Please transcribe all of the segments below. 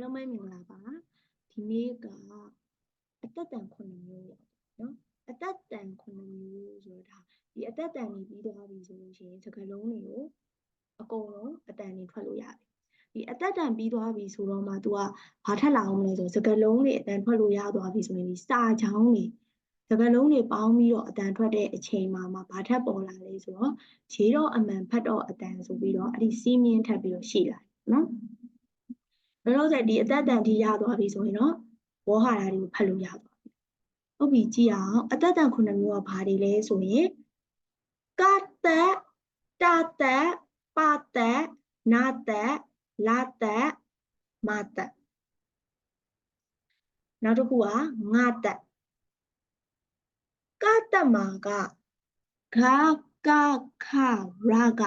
လုံးမဲမင်္ဂလာပါဒီနေ့ကအသက်တန်9မျိုးရောက်နော်အသက်တန်9မျိုးဆိုတာဒီအသက်တန်နေပြီးသွားပြီဆိုလို့ရှိရင်စကားလုံးတွေကိုအကုန်လုံးအတန်နေထွက်လို့ရပြီဒီအသက်တန်ပြီးသွားပြီဆိုတော့မှ तू ကဘာထက်လာအောင်မလဲဆိုစကားလုံးတွေအတန်ထွက်လို့ရသွားပြီဆိုရင်ဒီစာချောင်းတွေစကားလုံးတွေပေါင်းပြီးတော့အတန်ထွက်တဲ့အချိန်မှာမှဘာထက်ပေါ်လာလဲဆိုတော့ခြေတော့အမှန်ဖတ်တော့အတန်ဆိုပြီးတော့အဲ့ဒီစီးမြင့်ထပ်ပြီးတော့ရှိလာတယ်နော် လောလောဆယ်ဒီအသက်တန်ထိရသွားပြီဆိုရင်တော့ဝေါဟာရာတွေကိုဖတ်လို့ရသွားပြီဟုတ်ပြီကြည့်အောင်အသက်တန်ခုနှစ်မျိုးကဘာတွေလဲဆိုရင်ကသက်တသက်ပသက်နာသက်လာသက်မသက်နောက်တစ်ခုကငါသက်ကတမကဂါကခရာဂ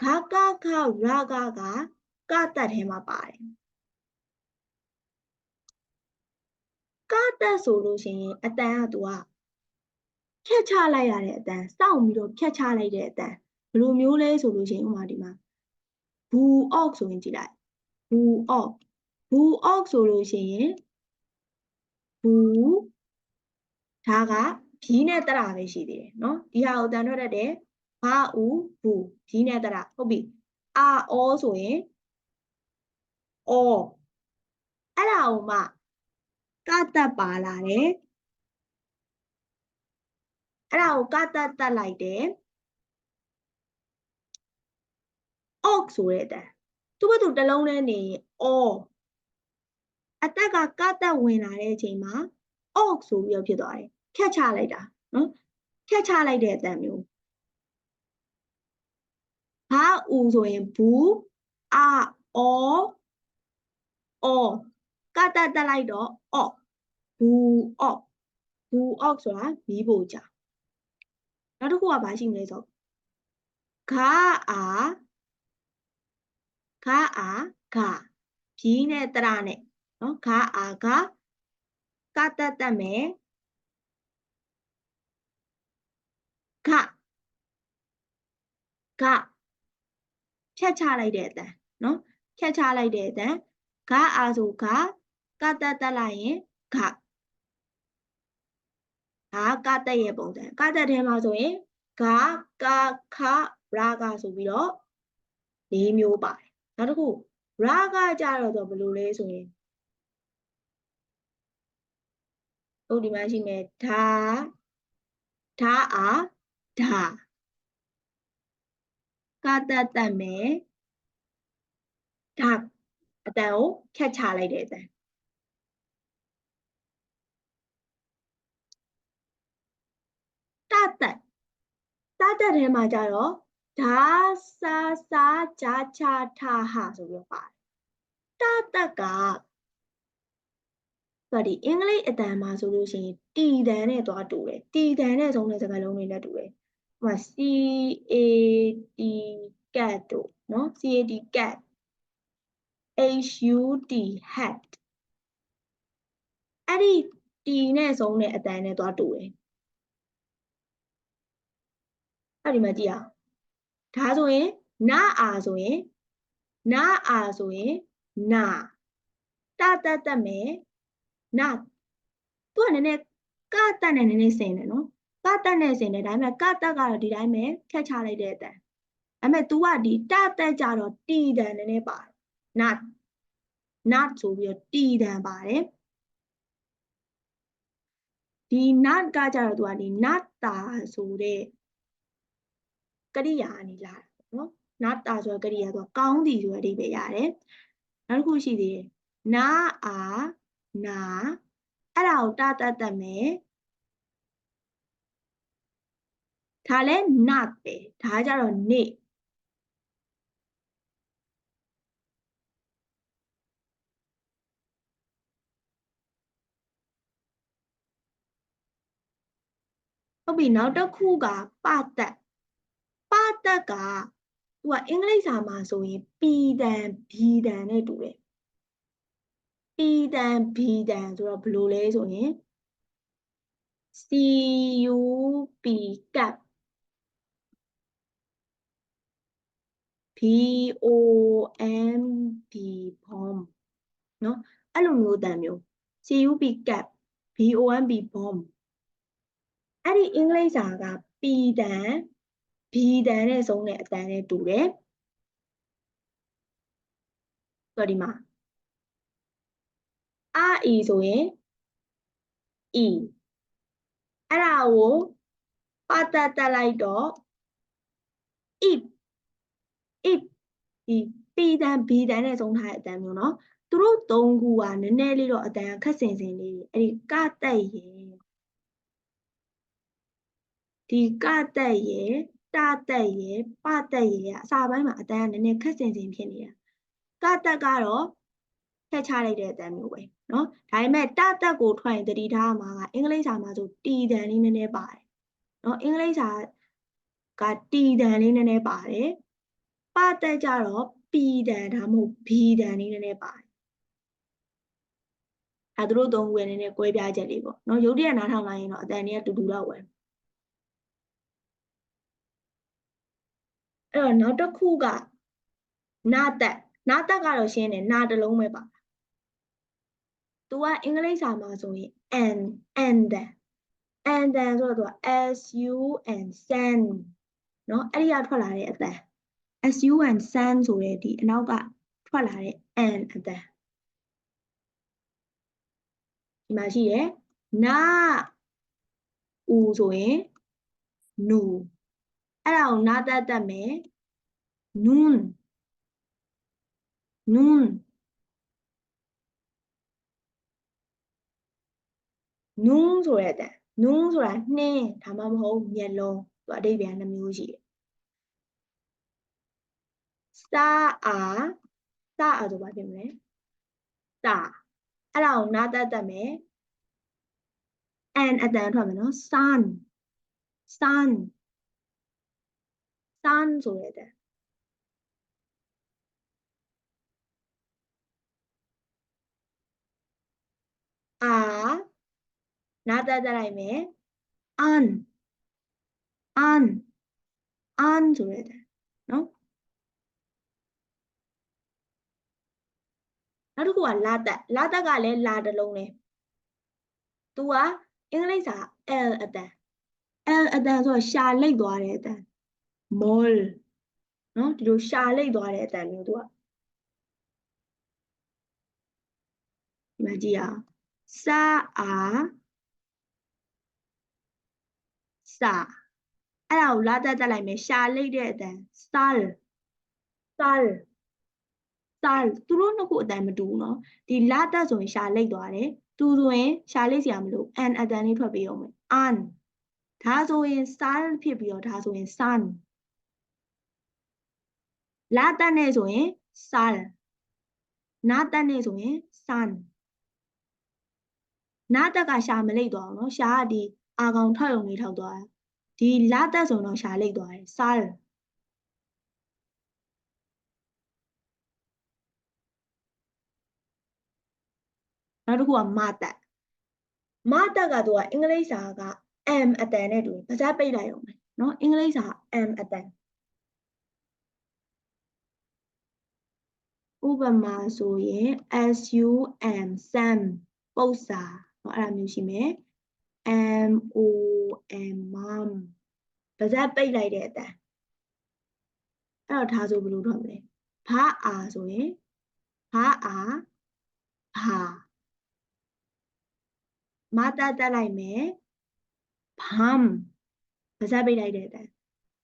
ဂါကခရာဂက ကတက်ထဲမှာပါတယ်ကတက်ဆိုလို့ရှိရင်အတန်ကသူကဖြတ်ချလိုက်ရတဲ့အတန်စောင့်ပြီးတော့ဖြတ်ချလိုက်တဲ့အတန်ဘယ်လိုမျိုးလဲဆိုလို့ရှိရင်ဥပမာဒီမှာဘူအော့ဆိုရင်ကြည့်လိုက်ဘူအော့ဘူအော့ဆိုလို့ရှိရင်ဘူဒါကဘီးနဲ့တရပဲရှိသေးတယ်နော်ဒီဟာကိုတန်ထွက်တတ်တယ်ဘာဦးဘူဘီးနဲ့တရဟုတ်ပြီအာအောဆိုရင် အော်အဲ့ဒါကိုမှကတက်ပါလာတယ်အဲ့ဒါကိုကတက်တက်လိုက်တယ်အော့ဆိုတဲ့အတန်သူ့ဘသူတစ်လုံးနဲ့နေရင်အော်အတက်ကကတက်ဝင်လာတဲ့အချိန်မှာအော့ဆိုပြီးတော့ဖြစ်သွားတယ်ဖြတ်ချလိုက်တာနော်ဖြတ်ချလိုက်တဲ့အတန်မျိုးဘာဦးဆိုရင်ဘူးအာအော် အော်ကတတက်လိုက်တော့အော့ဘူးအော့ဘူးအော့ဆိုတာမီးဖို့ကြနောက်တစ်ခုကဘာရှိမလဲဆိုဂါအာဂါအာဂါဖြီးနဲ့တရနဲ့နော်ဂါအာဂါကတတက်မယ်ဂဂဖြတ်ချလိုက်တဲ့အတန်နော်ဖြတ်ချလိုက်တဲ့အတန် ဂအာဆိုဂကတတက်လိုက်ရင်ဂဒါကတက်ရဲ့ပုံစံကတက်ထဲမှာဆိုရင်ဂကခရာဂဆိုပြီးတော့၄မျိုးပါတယ်နောက်တစ်ခုရာဂကြတော့ဆိုဘယ်လိုလဲဆိုရင်ဟုတ်ဒီမှာရှိနေဓာဓာအာဓာကတတက်မယ်ဓာ အတန်ကိုဖြတ်ချလိုက်တဲ့အတန်တတတတတထဲမှာကြတော့ဒါစာစာဂျာချာထာဟာဆိုပြီးပါတယ်တတက sorry အင်္ဂလိပ်အတန်မှာဆိုလို့ရှိရင်တီတန်နဲ့သွားတူတယ်တီတန်နဲ့ဆုံးတဲ့စကားလုံးတွေနဲ့တူတယ်ဟိုမှာ C A T cat တို့နော် C A T cat HUT hat အဲ့ဒီ T နဲ့ဆုံးတဲ့အတန်နဲ့သွားတူတယ်အဲ့ဒီမှာကြည့်အောင်ဒါဆိုရင်နာအာဆိုရင်နာအာဆိုရင်နာတတတ်တတ်မယ်နာသူကနည်းနည်းကတတ်နဲ့နည်းနည်းဆင်တယ်နော်ကတတ်နဲ့ဆင်တယ်ဒါပေမဲ့ကတတ်ကတော့ဒီတိုင်းပဲဖြတ်ချလိုက်တဲ့အတန်ဒါပေမဲ့ तू ကဒီတတက်ကြတော့တီတန်နည်းနည်းပါတယ် not not ဆိုပြီးတော့တီတန်ပါတယ်ဒီ not ကကြတော့ तू ကဒီ not တာဆိုတဲ့ကရိယာအနေလာတာနော် not တာဆိုတဲ့ကရိယာ तू ကောင်းသည်ဆိုတဲ့အဓိပ္ပာယ်ရတယ်နောက်တစ်ခုရှိသေးတယ်နာအာနာအဲ့ဒါကိုတတတ်တတ်မယ်ဒါလည်း not ပဲဒါကြတော့နေ ဟုတ်ပြီနောက်တစ်ခုကပသက်ပသက်ကသူကအင်္ဂလိပ်စာမှာဆိုရင်ပီတန်ဘီတန်နဲ့တူတယ်ပီတန်ဘီတန်ဆိုတော့ဘယ်လိုလဲဆိုရင် C U P ကပ် B O M B bomb နော်အဲ့လိုမျိုးအတန်မျိုး CUP cap BOMB bomb အဲ့ဒီအင်္ဂလိပ်စာက P တန် B တန်နဲ့ဆုံးတဲ့အတန်နဲ့တူတယ်ဆိုတော့ဒီမှာ RE ဆိုရင် E အဲ့ဒါကိုပတ်သက်တက်လိုက်တော့ if if ဒီ P တန် B တန်နဲ့ဆုံးထားတဲ့အတန်မျိုးเนาะသူတို့သုံးခုကနည်းနည်းလေးတော့အတန်ခက်စင်စင်လေးအဲ့ဒီကတက်ရေ ဒီကတက်ရဲ့တတက်ရဲ့ပတက်ရဲ့အစာပိုင်းမှာအတန်းကနည်းနည်းခက်ဆင်ဆင်ဖြစ်နေတာကတက်ကတော့ထက်ချလိုက်တဲ့အတန်းမျိုးပဲနော်ဒါပေမဲ့တတက်ကိုထွက်ရင်တတိထားမှာကအင်္ဂလိပ်စာမှာဆိုတီတန်လေးနည်းနည်းပါတယ်နော်အင်္ဂလိပ်စာကတီတန်လေးနည်းနည်းပါတယ်ပတက်ကြတော့ပီတန်ဒါမှမဟုတ်ဘီတန်လေးနည်းနည်းပါတယ်အဲသူတို့သုံးခုရဲ့နည်းနည်းကွဲပြားချက်လေးပေါ့နော်ရုပ်တရက်နားထောင်လိုက်ရင်တော့အတန်တွေကတူတူတော့ဝယ် အဲ့တော့နောက်တစ်ခုကနာတက်နာတက်ကတော့ရှင်းတယ်နာတစ်လုံးပဲပါသူကအင်္ဂလိပ်စာမှာဆိုရင် and and and then ဆိုတော့သူက s u and sun เนาะအဲ့ဒီကထွက်လာတဲ့အတန် s u and sun ဆိုတဲ့ဒီအနောက်ကထွက်လာတဲ့ and အတန်ဒီမှာရှိရယ်နာဦးဆိုရင်နူ အဲ့ဒါကိုနာတက်တက်မယ်နွန်းနွန်းနုံးဆိုတဲ့အတန်နုံးဆိုတာနှင်းဒါမှမဟုတ်မျက်လုံးသူအဓိပ္ပာယ်နှမျိုးရှိတယ်စာအာစာအာဆိုပါဖြစ်မလဲစာအဲ့ဒါကိုနားတက်တက်မယ် and အတန်ထွက်မယ်နော် sun sun sun ဆိုတဲ့အတန်အာနားတက်တက်လိုက်မယ် an an an ဆိုတဲ့အတန်နော်နောက်တစ်ခုကလာတက်လာတက်ကလည်းလာတစ်လုံးလဲသူကအင်္ဂလိပ်စာ L အတန် L အတန်ဆိုတော့ရှာလိတ်သွားတဲ့အတန် mall နော်ဒီလိုရှာလိုက်သွားတဲ့အတန်မျိုးသူကဒီမှာကြည့်ရအောင်စာအာစာအဲ့ဒါကိုလာတက်တက်လိုက်မယ်ရှာလိုက်တဲ့အတန် sal sal sal သူတို့နှစ်ခုအတန်မတူဘူးနော်ဒီလာတက်ဆိုရင်ရှာလိုက်သွားတယ်သူဆိုရင်ရှာလိုက်စရာမလို an အတန်လေးထွက်ပေးအောင်မယ် an ဒါဆိုရင် sal ဖြစ်ပြီးတော့ဒါဆိုရင် sun လာတက်နဲ့ဆိုရင် sal နာတက်နဲ့ဆိုရင် sun နာတက်ကရှာမလိတ်သွားအောင်နော်ရှာကဒီအာကောင်ထောက်ရုံလေးထောက်သွားဒီလာတက်ဆိုတော့ရှာလိတ်သွားတယ်စားတယ်နောက်တစ်ခုကမတက်မတက်ကသူကအင်္ဂလိပ်စာက m အတန်နဲ့တူတယ်ပါးစပ်ပိတ်လိုက်အောင်မယ်နော်အင်္ဂလိပ်စာ m အတန် ဥပမာဆိုရင် SUM SAM ပု္ပ္ပစာเนาะအဲ့ဒါမျိုးရှိမယ် M O M mom ပါဇက်ပိတ်လိုက်တဲ့အတန်အဲ့တော့ဒါဆိုဘယ်လိုထွက်မလဲဘာအာဆိုရင်ဘာအာဘာမတတ်တက်လိုက်မယ်ဘမ်ပါဇက်ပိတ်လိုက်တဲ့အတန်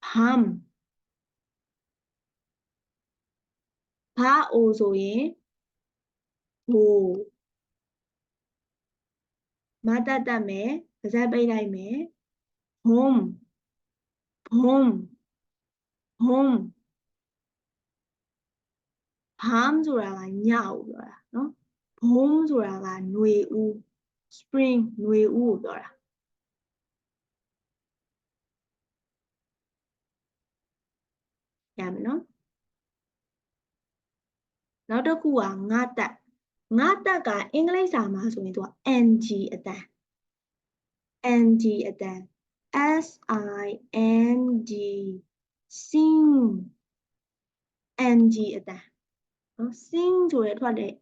ဘ ဘာအိုဆိုရင်ဟိုမတတ်တတ်မယ်ပါဇက်ပိတ်လိုက်မယ်ဘုံဘုံဘုံဘမ်ဆိုတာကညဦးပြောတာနော်ဘုံဆိုတာကຫນွေဦး spring ຫນွေဦးကိုပြောတာရမယ်နော် နောက်တစ်ခုကငါတက်ငါတက်ကအင်္ဂလိပ်စာမှာဆိုရင်သူက ng အတန် ng အတန် s i n g sing ng အတန်နော် sing ဆိုရထွက်တဲ့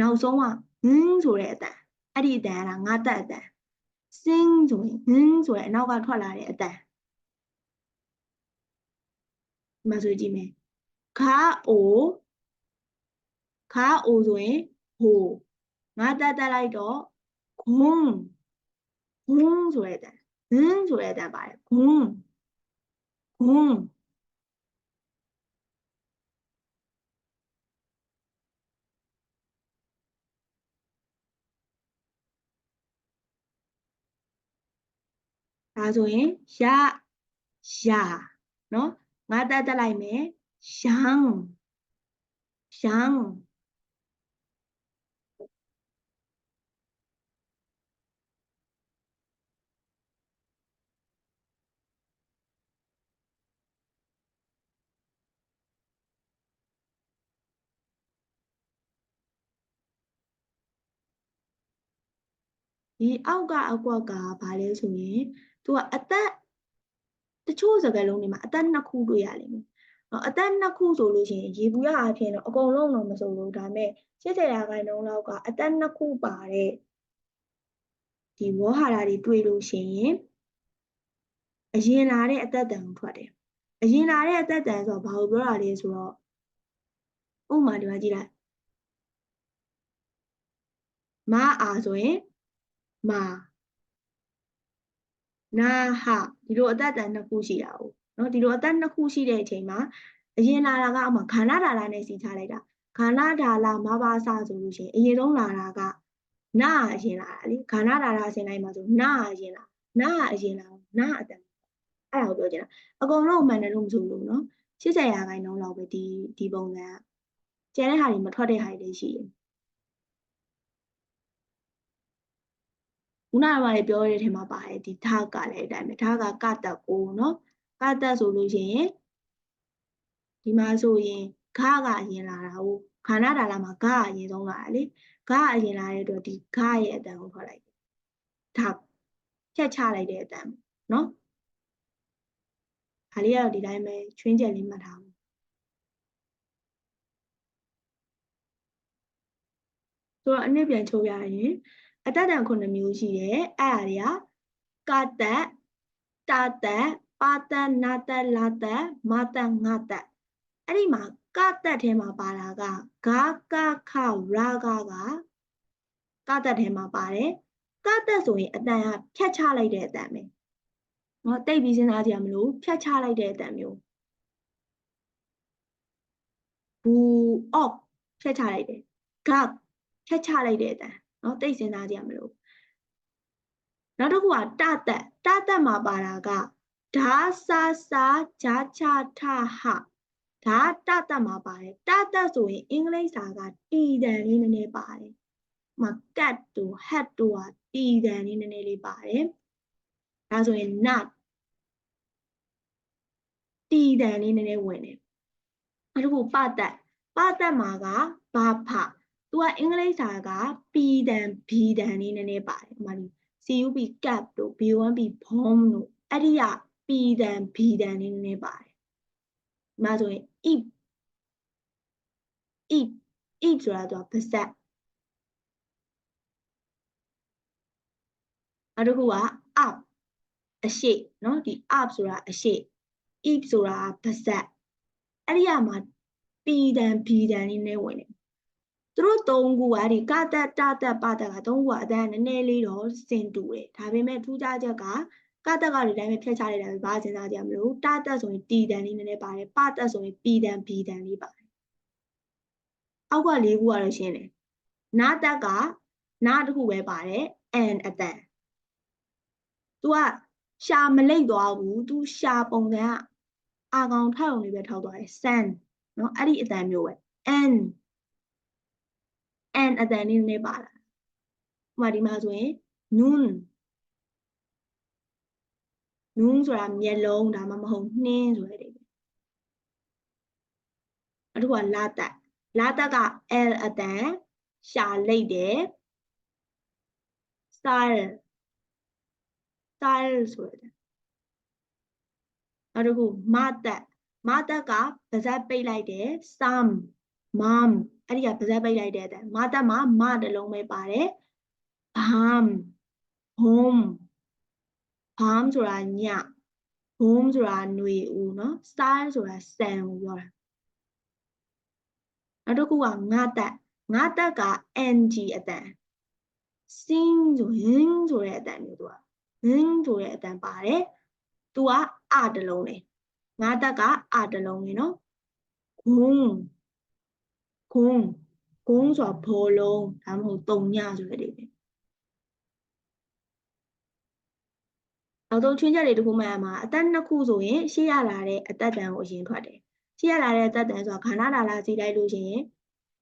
နောက်ဆုံးကဟင်းဆိုတဲ့အတန်အဲ့ဒီအတန်ကငါတက်အတန်စင်းဆိုရင်ဟင်းဆိုတဲ့အနောက်ကထွက်လာတဲ့အတန်ဒီမှာဆိုကြည့်မယ်ခါအို ခါအိုဆိုရင်ဟိုငါတက်တက်လိုက်တော့ဂုံဂုံဆိုတဲ့အတန်ဟင်းဆိုတဲ့အတန်ပါတယ်ဂုံဂုံဒါဆိုရင်ရရနော်ငါတက်တက်လိုက်မယ်ရှမ်းရှမ်း ဒီအောက်ကအကွက်ကဘာလဲဆိုရင်သူကအသက်တချို့စကားလုံးတွေမှာအသက်နှစ်ခုတွေ့ရလိမ့်မယ်။နော်အသက်နှစ်ခုဆိုလို့ရှိရင်ရေဘူးရအဖြစ်တော့အကုန်လုံးတော့မဆိုလို့ဒါပေမဲ့80ရာခိုင်နှုန်းလောက်ကအသက်နှစ်ခုပါတဲ့ဒီဝေါဟာရတွေတွေ့လို့ရှိရင်အရင်လာတဲ့အသက်တန်ကိုထွက်တယ်။အရင်လာတဲ့အသက်တန်ဆိုတော့ဘာကိုပြောတာလဲဆိုတော့ဥပမာဒီမှာကြည့်လိုက်မအားဆိုရင် မာနာဟဒီလိုအသက်တန်နှစ်ခုရှိတာ哦เนาะဒီလိုအသက်နှစ်ခုရှိတဲ့အချိန်မှာအရင်လာတာကအမှခန္ဓာဒါလာနဲ့စီချလိုက်တာခန္ဓာဒါလာမဘာစဆိုလို့ရှိရင်အရင်ဆုံးလာတာကနာအရင်လာတာလေခန္ဓာဒါလာဆင်လိုက်မှာဆိုနာအရင်လာနာအရင်လာနာအတန်အဲ့ဒါကိုပြောချင်တာအကုန်လုံးမှန်တယ်လို့မဆိုလို့เนาะ80ရာခိုင်နှုန်းလောက်ပဲဒီဒီပုံစံကျန်တဲ့ဟာတွေမထွက်တဲ့ဟာတွေရှိတယ် ခုနကမှလည်းပြောရတဲ့ထဲမှာပါတယ်ဒီဓာတ်ကလည်းအတိုင်းပဲဓာတ်ကကတက်ကိုနော်ကတက်ဆိုလို့ရှိရင်ဒီမှာဆိုရင်ဂကအရင်လာတာဟုတ်ခန္ဓာဒါလာမှာဂကအရင်ဆုံးလာတာလေဂကအရင်လာတဲ့အတွက်ဒီဂရဲ့အတန်ကိုထွက်လိုက်တယ်ဓာတ်ဖြတ်ချလိုက်တဲ့အတန်နော်ဒါလေးကတော့ဒီတိုင်းပဲချွင်းချက်လေးမှတ်ထားဘူးဆိုတော့အနည်းပြန်ချုပ်ရရင် အတတ်တန်9မျိုးရှိတယ်အဲ့ဒါတွေကကတတ်တာတတ်ပါတတ်နာတတ်လာတတ်မတတ်ငါတတ်အဲ့ဒီမှာကတတ်ထဲမှာပါတာကဂါကခရာဂကကတတ်ထဲမှာပါတယ်ကတတ်ဆိုရင်အတန်ကဖြတ်ချလိုက်တဲ့အတန်ပဲเนาะတိတ်ပြီးစဉ်းစားကြရမလို့ဖြတ်ချလိုက်တဲ့အတန်မျိုးဘူအော့ဖြတ်ချလိုက်တယ်ဂါဖြတ်ချလိုက်တဲ့အတန် နော်တိတ်စဉ်းစားကြရမလို့နောက်တစ်ခုကတသက်တသက်မှာပါတာကဓာစာစာဂျာချထဟဒါတသက်မှာပါတယ်တသက်ဆိုရင်အင်္ဂလိပ်စာကတီတန်လေးနည်းနည်းပါတယ်မကတ်တူဟတ်တူကတီတန်လေးနည်းနည်းလေးပါတယ်ဒါဆိုရင် not တီတန်လေးနည်းနည်းဝင်တယ်နောက်တစ်ခုပသက်ပသက်မှာကဘာဖ သူကအင်္ဂလိပ်စာက P တန် B တန်လေးနည်းနည်းပါတယ်ဥပမာ CUP cap တို့ B1B bomb တို့အဲ့ဒီက P တန် B တန်လေးနည်းနည်းပါတယ်ဒီမှာဆိုရင် if if if ဆိုတာသူကပါဇက်နောက်တစ်ခုက up အရှိเนาะဒီ up ဆိုတာအရှိ if ဆိုတာပါဇက်အဲ့ဒီကမှာ P တန် B တန်လေးနည်းဝင်တယ် သူတို့သုံးခုကဒီကတတတပတကသုံးခုကအတန်းနည်းနည်းလေးတော့စင်တူတယ်ဒါပေမဲ့ထူးခြားချက်ကကတကတွေတိုင်းပဲဖြတ်ချလိုက်တာပဲဘာစဉ်းစားကြမလို့တတက်ဆိုရင်တီတန်လေးနည်းနည်းပါတယ်ပတက်ဆိုရင်ပီတန်ဘီတန်လေးပါတယ်အောက်ကလေးခုကတော့ရှင်းတယ်နာတက်ကနာတစ်ခုပဲပါတယ် and အတန်သူကရှာမလိမ့်သွားဘူးသူရှာပုံစံကအာကောင်ထောက်အောင်လေးပဲထောက်သွားတယ် sand เนาะအဲ့ဒီအတန်မျိုးပဲ and and အတန်လေးနည်းပါလာဥပမာဒီမှာဆိုရင် noon noon ဆိုတာမျက်လုံးဒါမှမဟုတ်နှင်းဆိုတဲ့အိမ်နောက်တစ်ခုကလာတက်လာတက်က l အတန်ရှာလိုက်တယ် style style ဆိုတဲ့နောက်တစ်ခုမတက်မတက်ကပါဇက်ပိတ်လိုက်တယ် some mom အဲ့ဒီကပါဇက်ပိတ်လိုက်တဲ့အတန်မတက်မှာမတစ်လုံးပဲပါတယ် bomb home bomb ဆိုတာည home ဆိုတာຫນွေဦးเนาะ style ဆိုတာစံကိုပြောတာနောက်တစ်ခုကငါတက်ငါတက်က ng အတန် sing ဆိုရင်ဆိုတဲ့အတန်မျိုးသူက hing ဆိုတဲ့အတန်ပါတယ်သူကအတလုံးလေငါတက်ကအတလုံးလေနော်ဂုံ ဂုံဂုံဆိုတာဘောလုံးဒါမှမဟုတ်တုံညဆိုတဲ့အိပဲနောက်ဆုံးချွင်းချက်တွေတခုမှရမှာအသက်နှစ်ခုဆိုရင်ရှေ့ရလာတဲ့အသက်တန်ကိုအရင်ထွက်တယ်ရှေ့ရလာတဲ့အသက်တန်ဆိုတာခန္ဓာဒါလာစီလိုက်လို့ရှိရင်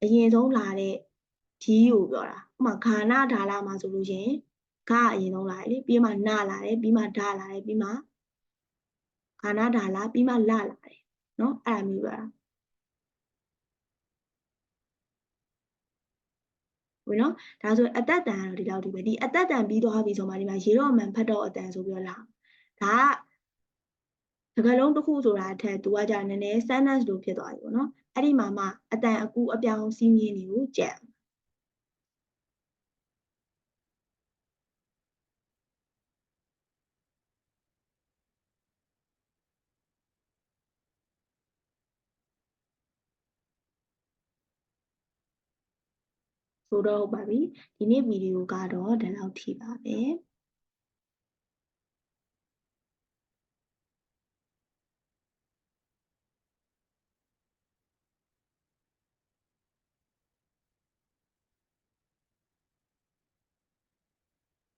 အရင်ဆုံးလာတဲ့ဒီကိုပြောတာဥပမာခန္ဓာဒါလာမှာဆိုလို့ရှိရင်ခါအရင်ဆုံးလာတယ်လေပြီးမှနာလာတယ်ပြီးမှဓာလာတယ်ပြီးမှခန္ဓာဒါလာပြီးမှလလာတယ်เนาะအဲ့ဒါမျိုးပြောတာ ဝင်နော်ဒါဆိုအသက်တန်ကတော့ဒီလောက်ဒီပဲဒီအသက်တန်ပြီးသွားပြီဆိုမှဒီမှာရေတော့မှန်ဖတ်တော့အတန်ဆိုပြီးတော့လာဒါကစကားလုံးတစ်ခုဆိုတာအထက် तू ကကြာနည်းနည်း sentence လို့ဖြစ်သွားပြီပေါ့နော်အဲ့ဒီမှာမှအတန်အကူအပြောင်းစီးမြင်တွေကိုကြက် ဆိုတော့ဟုတ်ပါပြီဒီနေ့ဗီဒီယိုကတော့ဒီလောက်ထိပါပဲ